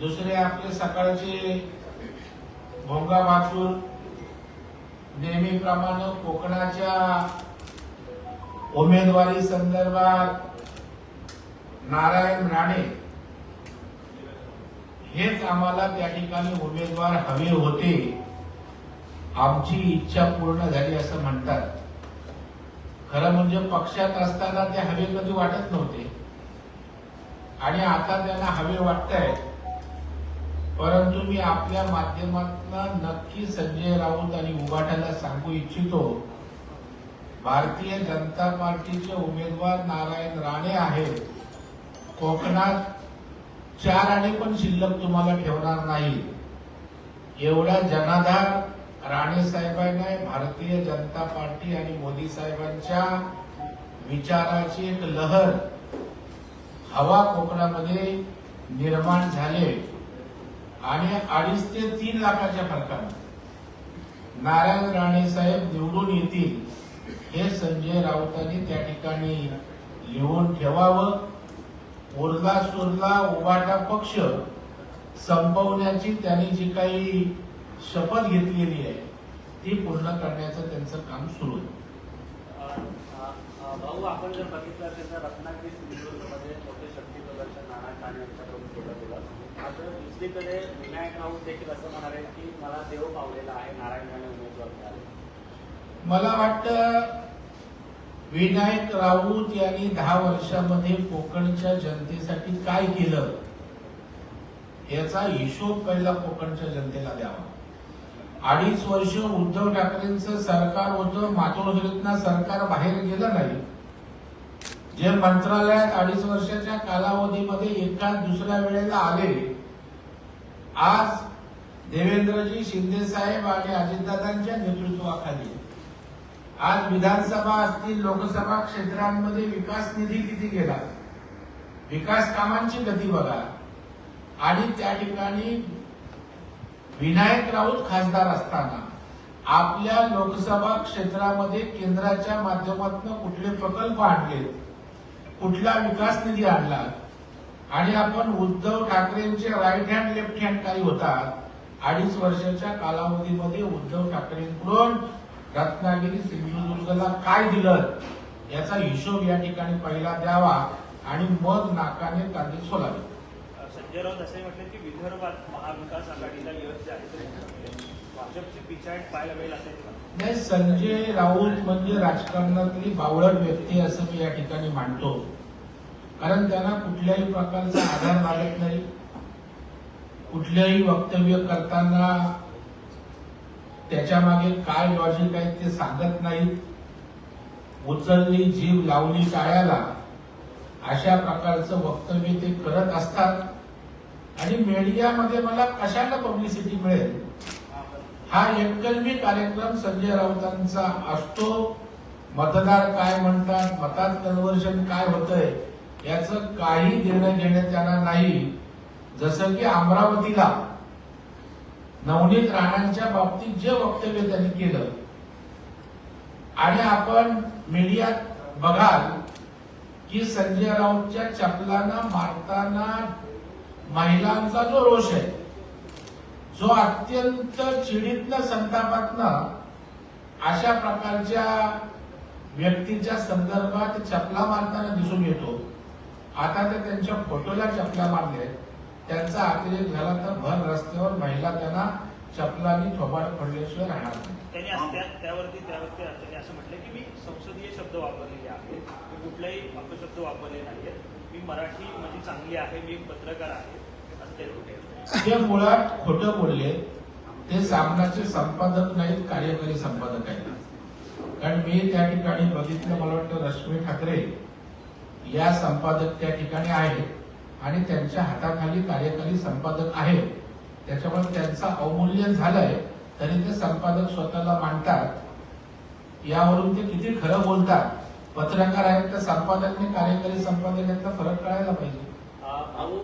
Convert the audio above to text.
दुसरे आपले सकाळचे भोंगा माथूर नेहमीप्रमाणे कोकणाच्या उमेदवारी संदर्भात नारायण राणे हेच आम्हाला त्या ठिकाणी उमेदवार हवे होते. आमची इच्छा पूर्ण झाली असं म्हणतात. खरं म्हणजे पक्षात असताना ते हवे कधी वाटत नव्हते. आणि आता त्यांना हवे वाटतंय. परंतु मी आपल्या माध्यमातून नक्की संजय राऊत आणि उभाट्याला सांगू इच्छितो भारतीय जनता पार्टीचे उमेदवार नारायण राणे आहेत. कोकणात चार आणि पण शिल्लक तुम्हाला ठेवणार नाही. एवढा जनाधार राणे साहेबांना भारतीय जनता पार्टी आणि मोदी साहेबांच्या विचाराची एक लहर हवा कोकणामध्ये निर्माण झाले आणि अडीच ते तीन लाखाच्या फरकाने. नारायण राणे साहेब निवडून येतील हे संजय राऊतांनी त्या ठिकाणी लिहून ठेवावं. उरला सुरला उभाटा पक्ष संपवण्याची त्यांनी जी काही शपथ घेतलेली आहे ती पूर्ण करण्याचं त्यांचं काम सुरू आहे. भाऊ आपण जर बघितलं असेल तर रत्नागिरी सिंधुदुर्गमध्ये मोठे शक्ती प्रदर्शन नाना ठाणे यांच्याकडून केलं. मात्र दुसरीकडे विनायक राऊत देखील असं म्हणाले की मला देव पावलेला आहे नारायणराणे उमेदवार मिळाले. मला वाटतं विनायक राऊत यांनी दहा वर्षामध्ये कोकणच्या जनतेसाठी काय केलं? याचा हिशोब पहिला कोकणच्या जनतेला द्यावा. अडीच वर्ष उद्धव ठाकरेंचं सरकार होतं मातोश्रीतनं सरकार बाहेर गेलं नाही. जे मंत्रालयात अडीच वर्षाच्या कालावधीमध्ये एका दुसऱ्या वेळेला आले. आज देवेंद्रजी शिंदे साहेब आणि अजितदादांच्या नेतृत्वाखाली. आज विधानसभा असतील लोकसभा क्षेत्रांमध्ये विकास निधी किती गेला? विकास कामांची गती बघा. आणि त्या ठिकाणी विनायक राऊत खासदार असताना आपल्या लोकसभा क्षेत्रामध्ये केंद्राच्या माध्यमातून कुठले प्रकल्प आणलेत? कुठला विकास निधी आणला? आणि आपण उद्धव ठाकरेंचे राईट हँड लेफ्ट हँड काही होतात? अडीच वर्षाच्या कालावधीमध्ये उद्धव ठाकरेंकडून रत्नागिरी सिंधुदुर्गला काय दिलं? याचा हिशोब या ठिकाणी पहिला द्यावा आणि मग नाकाने कांदे सोलावे. संजय राऊत असे म्हटले की विदर्भात महाविकास आघाडीला यश जे नाही संजय राऊत म्हणजे राजकारणातली बावळट व्यक्ती असं मी या ठिकाणी मानतो. कारण त्यांना कुठल्याही प्रकारचा आधार लागत नाही. कुठल्याही वक्तव्य करताना त्याच्यामागे काय लॉजिक आहे ते सांगत नाहीत. उचलली जीव लावली टाळ्याला अशा प्रकारचं वक्तव्य ते करत असतात. आणि मीडियामध्ये मला कशाला पब्लिसिटी मिळेल? हा एककलमी कार्यक्रम संजय राऊतांचा असतो. मतदार काय म्हणतात मतात कन्व्हर्शन काय होतंय याचं काही निर्णय घेणं येणार नाही. जसं की अमरावतीला नवनीत राणांच्या बाबतीत जे वक्तव्य त्यांनी केलं आणि आपण मीडियात बघाल की संजय राऊतच्या चपलांना मारताना महिलांचा जो रोष आहे जो अत्यंत चिडीतनं संतापातनं अशा प्रकारच्या व्यक्तीच्या संदर्भात चपला मारताना दिसून येतो. आता ते त्यांच्या फोटोला चपला मारले. त्यांचा अतिरेक झाला तर भर रस्त्यावर महिला त्यांना चपलानी थोबाड पडल्याशिवाय राहणार नाही. त्यांनी त्यावरती त्यावरती त्यांनी असं म्हटलं की मी संसदीय शब्द वापरलेले आहेत. मी कुठलाही अपशब्द वापरले नाहीयेत. मी मराठी माझी चांगली आहे. मी एक पत्रकार आहे. असं ते जे मुळात खोटं बोलले ते सामनाचे संपादक नाहीत कार्यकारी संपादक आहेत. कारण मी त्या ठिकाणी बघितलं मला वाटतं रश्मी ठाकरे या संपादक त्या ठिकाणी आहेत आणि त्यांच्या हाताखाली कार्यकारी संपादक आहेत. त्याच्यामुळे त्यांचं अवमूल्यन झालंय तरी ते संपादक स्वतःला मांडतात यावरून ते किती खरं बोलतात? पत्रकार आहेत तर संपादक आणि कार्यकारी संपादक यांचा फरक कळायला पाहिजे.